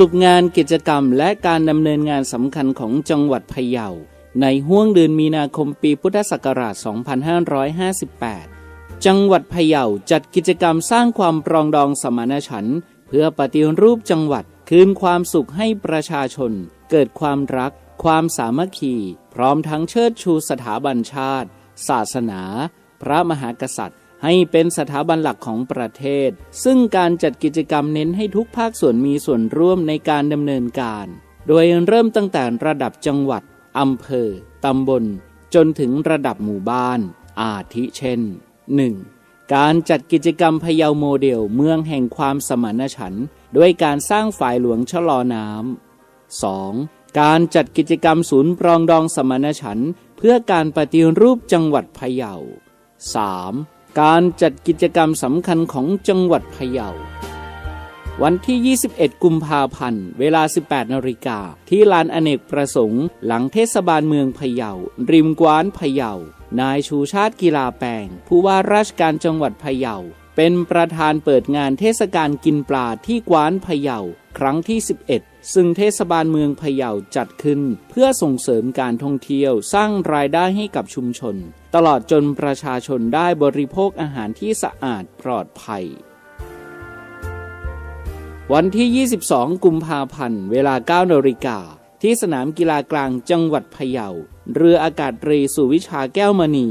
รุปงานกิจกรรมและการดำเนินงานสำคัญของจังหวัดพะเยา ในห้วงเดือนมีนาคมปีพุทธศักราช 2558 จังหวัดพะเยาจัดกิจกรรมสร้างความปรองดองสมานฉันท์เพื่อปฏิรูปจังหวัดคืนความสุขให้ประชาชน เกิดความรัก ความสามัคคี พร้อมทั้งเชิดชูสถาบันชาติ ศาสนา พระมหากษัตริย์ ให้เป็นสถาบันหลักของประเทศ ซึ่งการจัดกิจกรรมเน้นให้ทุกภาคส่วนมีส่วนร่วมในการดำเนินการ โดยเริ่มตั้งแต่ระดับจังหวัดอำเภอ ตำบล จนถึงระดับหมู่บ้าน อาทิเช่น 1. การจัดกิจกรรมพะเยาโมเดลเมืองแห่งความสมานฉันท์ด้วยการสร้างฝ่ายหลวงชะลอน้ำ 2. การจัดกิจกรรมศูนย์ปรองดองสมานฉันท์เพื่อการปฏิรูปจังหวัดพะเยา 3. การจัดกิจกรรมสำคัญของจังหวัดพะเยา วันที่ 21 กุมภาพันธ์ เวลา 18 นาฬิกา ที่ลานอเนกประสงค์ หลังเทศบาลเมืองพะเยา ริมกวานพะเยา นายชูชาติกีฬาแปงผู้ว่าราชการจังหวัดพะเยา เป็นประธานเปิดงานเทศกาลกินปลาที่กวานพะเยา ครั้งที่ 11ซึ่งเทศบาลเมืองพะเยาจัดขึ้น เพื่อส่งเสริมการท่องเที่ยวสร้างรายได้ให้กับชุมชน ตลอดจนประชาชนได้บริโภคอาหารที่สะอาดปลอดภัย วันที่ 22 กุมภาพันธ์ เวลา 9นาฬิกา ที่สนามกีฬากลางจังหวัดพะเยา เรืออากาศเรือสุวิชาแก้วมณี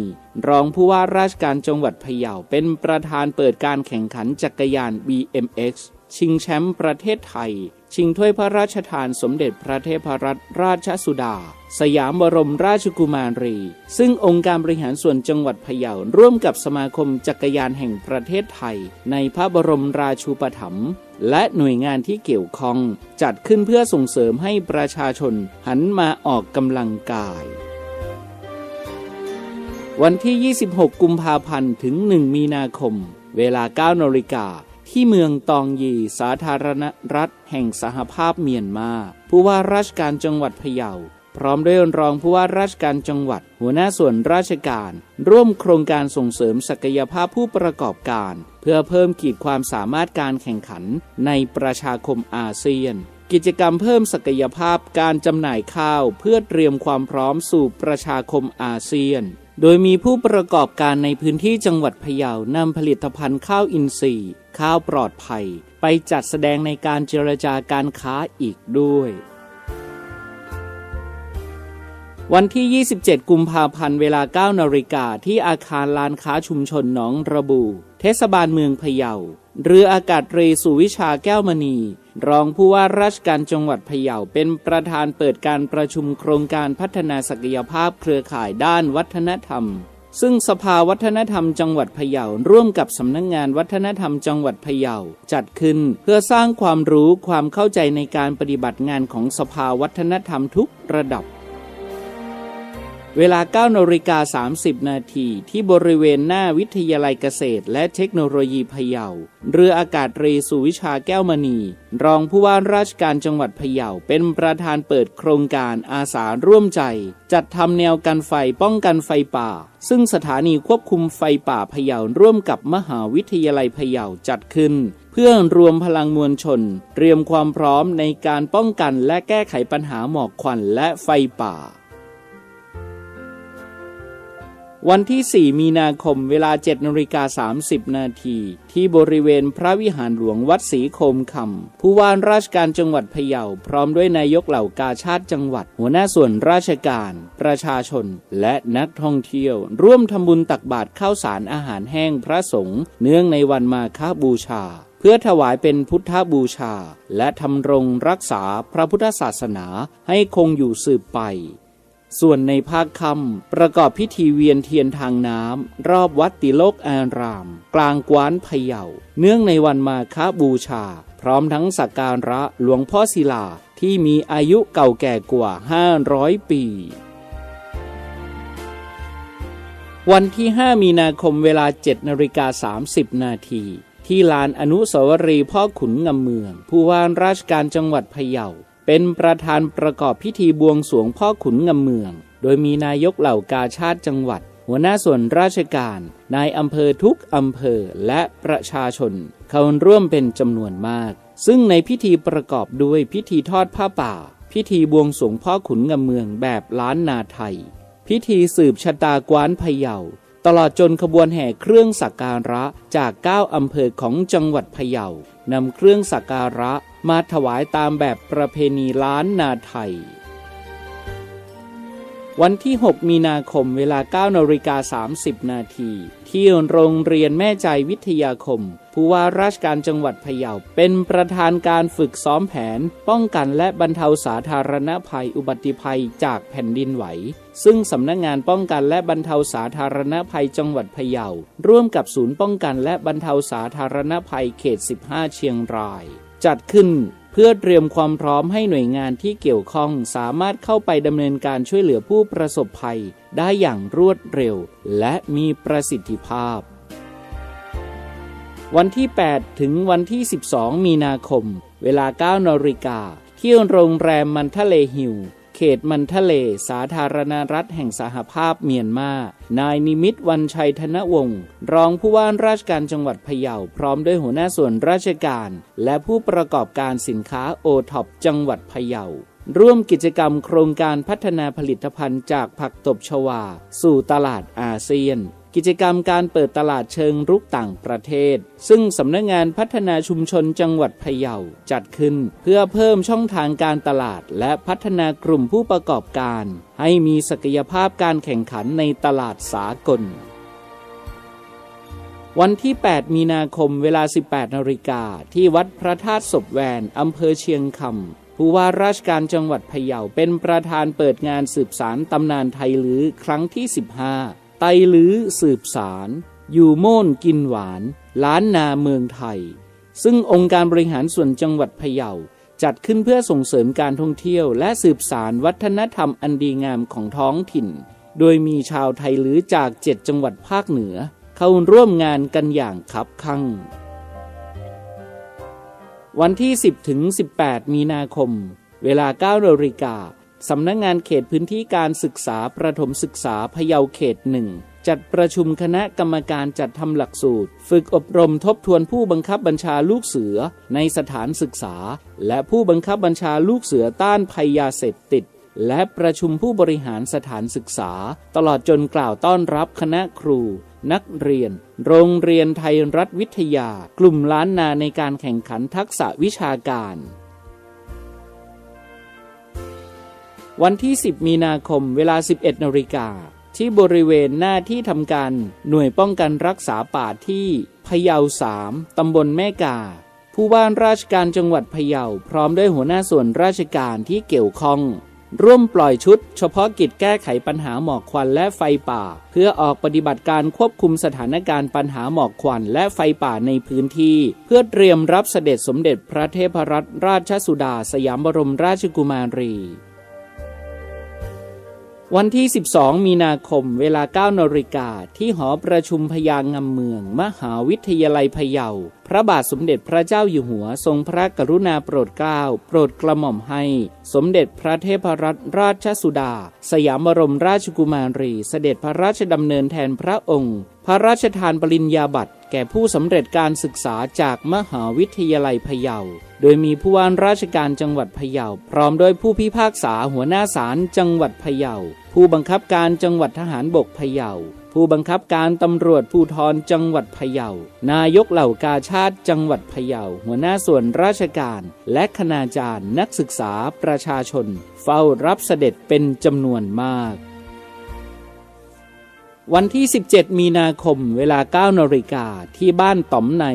รองผู้ว่าราชการจังหวัดพะเยา เป็นประธานเปิดการแข่งขันจักรยาน BMX ชิงแชมป์ประเทศไทย ชิงถ้วยพระราชทานสมเด็จพระเทพรัตนราชสุดา สยามบรมราชกุมารี ซึ่งองค์การบริหารส่วนจังหวัดพะเยาร่วมกับสมาคมจักรยานแห่งประเทศไทย ในพระบรมราชูปถัมภ์และหน่วยงานที่เกี่ยวข้อง จัดขึ้นเพื่อส่งเสริมให้ประชาชนหันมาออกกำลังกาย วันที่ 26 กุมภาพันธ์ถึง 1 มีนาคม เวลา 9นาฬิกา ที่เมืองตองยีสาธารณรัฐแห่งสหภาพเมียนมา ผู้ว่าราชการจังหวัดพะเยา พร้อมด้วยรองผู้ว่าราชการจังหวัด หัวหน้าส่วนราชการ ร่วมโครงการส่งเสริมศักยภาพผู้ประกอบการ เพื่อเพิ่มขีดความสามารถการแข่งขันในประชาคมอาเซียน กิจกรรมเพิ่มศักยภาพการจำหน่ายข้าว เพื่อเตรียมความพร้อมสู่ประชาคมอาเซียน โดยมีผู้ประกอบการในพื้นที่จังหวัดพะเยานำผลิตภัณฑ์ข้าวอินทรีย์ ข้าวปลอดภัย ไปจัดแสดงในการเจรจาการค้าอีกด้วย วันที่ 27 กุมภาพันธ์เวลา 9 นาฬิกาที่อาคารลานค้าชุมชนหนองระบู เทศบาลเมืองพะเยา เรืออากาศเรือสุวิชาแก้วมณี รองผู้ว่าราชการจังหวัดพะเยาเป็นประธานเปิดการประชุมโครงการพัฒนาศักยภาพเครือข่ายด้านวัฒนธรรม ซึ่งสภาวัฒนธรรมจังหวัดพะเยาร่วมกับสำนักงงานวัฒนธรรมจังหวัดพะเยาจัดขึ้นเพื่อสร้างความรู้ความเข้าใจในการปฏิบัติงานของสภาวัฒนธรรมทุกระดับ เวลา9นาฬิกา30 นาทีที่บริเวณหน้าวิทยาลัยเกษตร และเทคโนโลยีพะเยา เรืออากาศเรือสุวิชาแก้วมณี รองผู้ว่าราชการจังหวัดพะเยาเป็นประธานเปิดโครงการอาสาร่วมใจ จัดทำแนวกันไฟป้องกันไฟป่า ซึ่งสถานีควบคุมไฟป่าพะเยาร่วมกับมหาวิทยาลัยพะเยาจัดขึ้น เพื่อรวมพลังมวลชน เตรียมความพร้อมในการป้องกันและแก้ไขปัญหาหมอกควันและไฟป่า วันที่ 4 มีนาคมเวลา7นาฬิกา30 นาที ที่บริเวณพระวิหารหลวงวัดศรีโคมคำผู้ว่าราชการจังหวัดพะเยาพร้อมด้วยนายกเหล่ากาชาติจังหวัด หัวหน้าส่วนราชการ ประชาชน และนักท่องเที่ยว ร่วมทำบุญตักบาตรข้าวสารอาหารแห้งพระสงฆ์เนื่องในวันมาฆบูชา เพื่อถวายเป็นพุทธบูชา และทำรงรักษาพระพุทธศาสนาให้คงอยู่สืบไป ส่วนในภาคค่ำประกอบพิธีเวียนเทียนทางน้ำรอบวัดติโลกอาราม กลางกวานพะเยา เนื่องในวันมาฆบูชา พร้อมทั้งสักการะหลวงพ่อศิลาที่มีอายุเก่าแก่กว่า 500 ปี วันที่ 5 มีนาคมเวลา 7นาฬิกา30 นาทีที่ลานอนุสาวรีย์พ่อขุนงำเมือง ผู้ว่าราชการจังหวัดพะเยา เป็นประธานประกอบพิธีบวงสวงพ่อขุนงำเมือง โดยมีนายกเหล่ากาชาติจังหวัด หัวหน้าส่วนราชการ นายอำเภอทุกอำเภอและประชาชน เข้าร่วมเป็นจำนวนมาก ซึ่งในพิธีประกอบด้วยพิธีทอดผ้าป่า พิธีบวงสวงพ่อขุนงำเมืองแบบล้านนาไทย พิธีสืบชะตากว้านพะเยาตลอดจนขบวนแห่เครื่องสักการะจากเก้าอำเภอของจังหวัดพะเยานำเครื่องสักการะ มาถวายตามแบบประเพณีล้านนาไทย วันที่ 6 มีนาคมเวลา9นาฬิกา30 นาที ที่โรงเรียนแม่ใจวิทยาคม ผู้ว่าราชการจังหวัดพะเยาเป็นประธานการฝึกซ้อมแผน ป้องกันและบรรเทาสาธารณภัยอุบัติภัยจากแผ่นดินไหวซึ่งสำนักงงานป้องกันและบรรเทาสาธารณภัยจังหวัดพะเยาร่วมกับศูนย์ป้องกันและบรรเทาสาธารณภัยเขต 15 เชียงราย จัดขึ้นเพื่อเตรียมความพร้อมให้หน่วยงานที่เกี่ยวข้องสามารถเข้าไปดำเนินการช่วยเหลือผู้ประสบภัยได้อย่างรวดเร็ว และมีประสิทธิภาพ วันที่ 8 ถึงวันที่ 12 มีนาคม เวลา 9นาฬิกาที่โรงแรมมันทะเลฮิว เขตมันทะเล สาธารณรัฐแห่งสหภาพเมียนมา นายนิมิตวันชัยธนวงศ์รองผู้ว่าราชการจังหวัดพะเยาพร้อมด้วยหัวหน้าส่วนราชการ และผู้ประกอบการสินค้าโอท็อปจังหวัดพะเยาร่วมกิจกรรมโครงการพัฒนาผลิตภัณฑ์จากผักตบชวา สู่ตลาดอาเซียน กิจกรรมการเปิดตลาดเชิงรุกต่างประเทศ ซึ่งสำนักงงานพัฒนาชุมชนจังหวัดพะเยาจัดขึ้น เพื่อเพิ่มช่องทางการตลาด และพัฒนากลุ่มผู้ประกอบการ ให้มีศักยภาพการแข่งขันในตลาดสากล วันที่ 8 มีนาคมเวลา 18นาฬิกาที่วัดพระธาตุศพแวนอำเภอเชียงคำผู้ว่าราชการจังหวัดพะเยาเป็นประธานเปิดงานสืบสารตำนานไทยลือครั้งที่ 15 ไตลือสืบสาร อยู่โม่นกินหวาน ล้านนาเมืองไทย ซึ่งองค์การบริหารส่วนจังหวัดพะเยาจัดขึ้นเพื่อส่งเสริมการท่องเที่ยว และสืบสารวัฒนธรรมอันดีงามของท้องถิ่น โดยมีชาวไทยลือจากเจ็ดจังหวัดภาคเหนือ เข้าร่วมงานกันอย่างคับคั่ง วันที่ 10ถึง18 มีนาคม เวลา9นาฬิกา สำนักงงานเขตพื้นที่การศึกษาประถมศึกษาพะเยาเขตหนึ่งจัดประชุมคณะกรรมการจัดทำหลักสูตร ฝึกอบรมทบทวนผู้บังคับบัญชาลูกเสือในสถานศึกษา และผู้บังคับบัญชาลูกเสือต้านภัยยาเสพติด และประชุมผู้บริหารสถานศึกษา ตลอดจนกล่าวต้อนรับคณะครู นักเรียน โรงเรียนไทยรัฐวิทยา กลุ่มล้านนาในการแข่งขันทักษะวิชาการ วันที่ 10 มีนาคมเวลา 11นาฬิกาที่บริเวณหน้าที่ทำการหน่วยป้องกันรักษาป่าที่พะเยาสามตำบลแม่กา ผู้ว่าราชการจังหวัดพะเยาพร้อมด้วยหัวหน้าส่วนราชการที่เกี่ยวข้อง ร่วมปล่อยชุด เฉพาะกิจแก้ไขปัญหาหมอกควันและไฟป่า เพื่อออกปฏิบัติการควบคุมสถานการณ์ปัญหาหมอกควันและไฟป่าในพื้นที่ เพื่อเตรียมรับเสด็จสมเด็จพระเทพรัตนราชสุดาสยามบรมราชกุมารี วันที่ 12 มีนาคม เวลา9นาฬิกาที่หอประชุมพยางงำเมือง มหาวิทยาลัยพะเยา พระบาทสมเด็จพระเจ้าอยู่หัวทรงพระกรุณาโปรดเกล้า โปรดกระหม่อมให้ สมเด็จพระเทพรัตนราชสุดา สยามบรมราชกุมารี เสด็จพระราชดำเนินแทนพระองค์ พระราชทานปริญญาบัตรแก่ผู้สำเร็จการศึกษาจากมหาวิทยาลัยพะเยา โดยมีผู้ว่าราชการจังหวัดพะเยา พร้อมด้วยผู้พิพากษาหัวหน้าศาลจังหวัดพะเยา ผู้บังคับการจังหวัดทหารบกพะเยา ผู้บังคับการตำรวจภูธรจังหวัดพะเยา นายกเหล่ากาชาติจังหวัดพะเยา หัวหน้าส่วนราชการ และคณาจารย์นักศึกษาประชาชน เฝ้ารับเสด็จเป็นจำนวนมาก วันที่ 17 มีนาคมเวลา 9นาฬิกาที่บ้านต่อมใน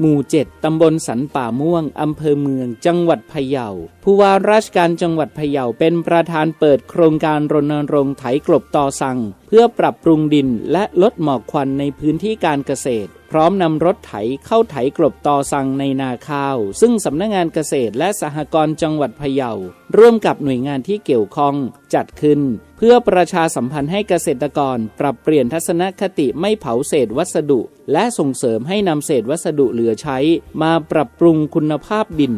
หมู่ 7 ตำบลสันป่าม่วง อำเภอเมืองจังหวัดพะเยาผู้ว่าราชการจังหวัดพะเยาเป็นประธานเปิดโครงการรณรงค์ไถกลบต่อสั่ง เพื่อปรับปรุงดินและลดหมอกควันในพื้นที่การเกษตร พร้อมนำรถไถเข้าไถกลบต่อสั่งในนาข้าว ซึ่งสำนักงานเกษตรและสหกรณ์จังหวัดพะเยาร่วมกับหน่วยงานที่เกี่ยวข้องจัดขึ้น เพื่อประชาสัมพันธ์ให้เกษตรกร ปรับเปลี่ยนทัศนคติไม่เผาเศษวัสดุ และส่งเสริมให้นำเศษวัสดุเหลือใช้ มาปรับปรุงคุณภาพดิน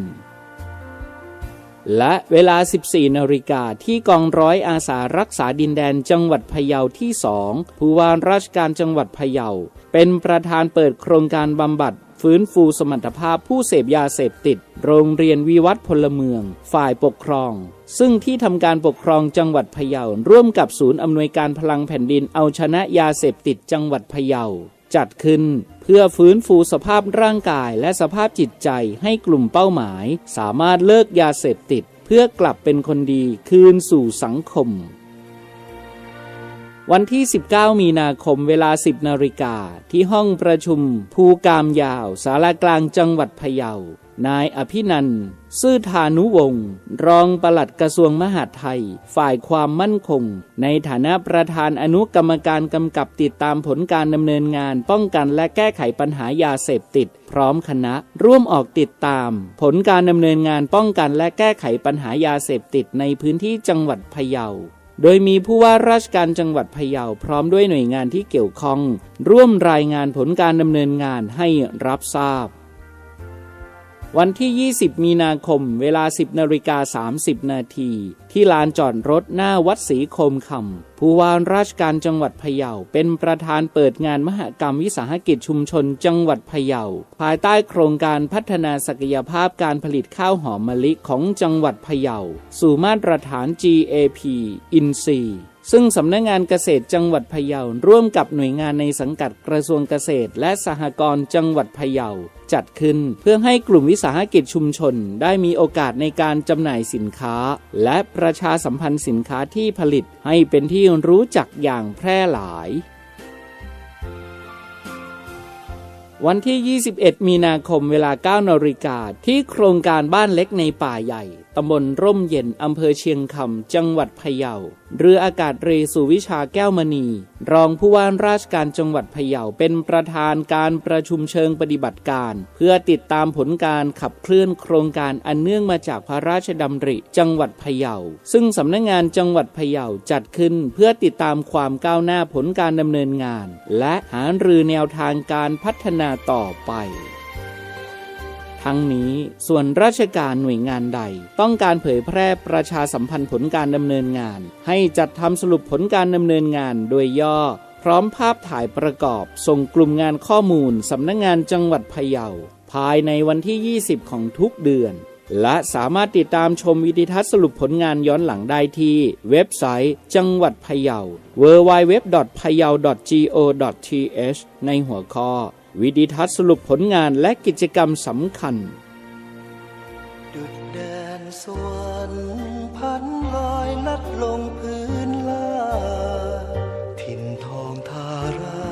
และเวลา 14 นาฬิกาที่กองร้อยอาสารักษาดินแดนจังหวัดพะเยาที่2ผู้ว่าราชการจังหวัดพะเยา เป็นประธานเปิดโครงการบำบัด ฟื้นฟูสมรรถภาพผู้เสพยาเสพติด โรงเรียนวิวัฒพลเมือง ฝ่ายปกครอง ซึ่งที่ทำการปกครองจังหวัดพะเยาร่วมกับศูนย์อำนวยการพลังแผ่นดินเอาชนะยาเสพติดจังหวัดพะเยา จัดขึ้นเพื่อฟื้นฟูสภาพร่างกายและสภาพจิตใจให้กลุ่มเป้าหมาย สามารถเลิกยาเสพติด เพื่อกลับเป็นคนดีคืนสู่สังคม วันที่ 19 มีนาคมเวลา 10 นาฬิกาที่ห้องประชุม ภูกามยาว สารากลางจังหวัดพะเยา นายอภินันท์ซื่อธานุวงศ์รองปลัดกระทรวงมหาดไทย ฝ่ายความมั่นคง ในฐานะประธานอนุกรรมการกำกับติดตามผลการดำเนินงาน ป้องกันและแก้ไขปัญหายาเสพติด พร้อมคณะ ร่วมออกติดตาม ผลการดำเนินงานป้องกันและแก้ไขปัญหายาเสพติดในพื้นที่จังหวัดพะเยาโดยมีผู้ว่าราชการจังหวัดพะเยาพร้อมด้วยหน่วยงานที่เกี่ยวข้อง ร่วมรายงานผลการดำเนินงานให้รับทราบ วันที่ 20 มีนาคม เวลา 10นาฬิกา30 นาที ที่ลานจอดรถหน้าวัดศรีโคมคำผู้ว่าราชการจังหวัดพะเยาเป็นประธานเปิดงานมหกรรมวิสาหกิจชุมชนจังหวัดพะเยาภายใต้โครงการพัฒนาศักยภาพการผลิตข้าวหอมมะลิของจังหวัดพะเยาสู่มาตรฐาน GAP อินซี ซึ่งสำนักงงานเกษตรจังหวัดพะเยาร่วมกับหน่วยงานในสังกัดกระทรวงเกษตร และสหกรณ์จังหวัดพะเยาจัดขึ้นเพื่อให้กลุ่มวิสาหกิจชุมชน ได้มีโอกาสในการจำหน่ายสินค้า และประชาสัมพันธ์สินค้าที่ผลิตให้เป็นที่รู้จักอย่างแพร่หลาย วันที่ 21 มีนาคมเวลา 9นาฬิกาที่โครงการบ้านเล็กในป่าใหญ่ ตำบลร่มเย็น อำเภอเชียงคำ จังหวัดพะเยา เรืออากาศเรสุวิชาแก้วมณี รองผู้ว่าราชการจังหวัดพะเยา เป็นประธานการประชุมเชิงปฏิบัติการ เพื่อติดตามผลการขับเคลื่อนโครงการอันเนื่องมาจากพระราชดำริ จังหวัดพะเยา ซึ่งสำนักงงานจังหวัดพะเยาจัดขึ้น เพื่อติดตามความก้าวหน้าผลการดำเนินงาน และหารือแนวทางการพัฒนาต่อไป ทั้งนี้ส่วนราชการหน่วยงานใด ต้องการเผยแพร่ประชาสัมพันธ์ผลการดำเนินงาน ให้จัดทำสรุปผลการดำเนินงานโดยย่อ พร้อมภาพถ่ายประกอบ ส่งกลุ่มงานข้อมูลสำนักงงานจังหวัดพะเยาภายในวันที่ 20 ของทุกเดือน และสามารถติดตามชมวิดีทัศน์สรุปผลงานย้อนหลังได้ที่ เว็บไซต์ จังหวัดพะเยา www.payao.go.th ในหัวข้อ วิดีทัศน์สรุปผลงานและกิจกรรมสำคัญ ดุดแดนสวรรค์พันลอยลัดลงพื้นลา ถิ่นทองทารา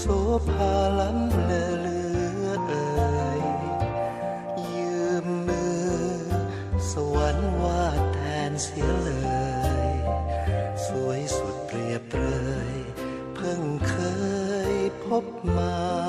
โสภาล้ำเลเลือเอ่ยยืมมือ สวรรค์วาดแทนเสียเลย สวยสุดเปรียบเปรยเพิ่งเคยพบมา